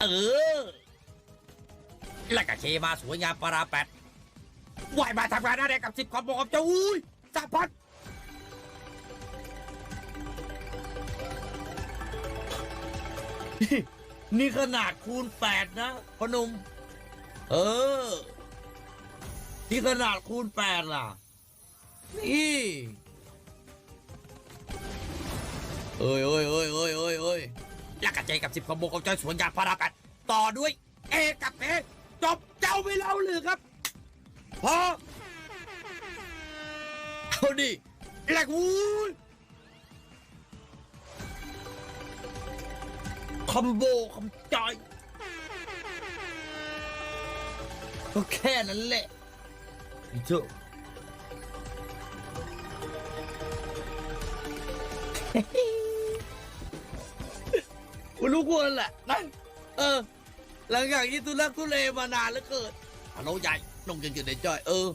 เออ แล้วก็เคมาสวยงามปราแปดว่ายมาทำงานอะไรกับสิบคอมโบกับเจ้าอุ้ยสามพันนี่ขนาดคูณแปดนะพนม เออ นี่ขนาดคูณแปดล่ะ นี่ เอ้ยเอ้ยเอ้ยเอ้ย เอ้ยเอ้ยแล้วก็เจกับสิบคอมโบกับเจ้าสวนยางพาราแปดต่อด้วยเอกับเอจบเจ้าไม่เล่าเลยครับพอเอาดิแหลกวูนคอมโบคอมจอยก็แค่นั้นแหละเจ้า คุณรู้ควรแหละนั่นเออ หลังจากที่ทุลักทุเลมานานแล้วเกิดฮัลโหลใหญ่ลงกันกันในจอยเออ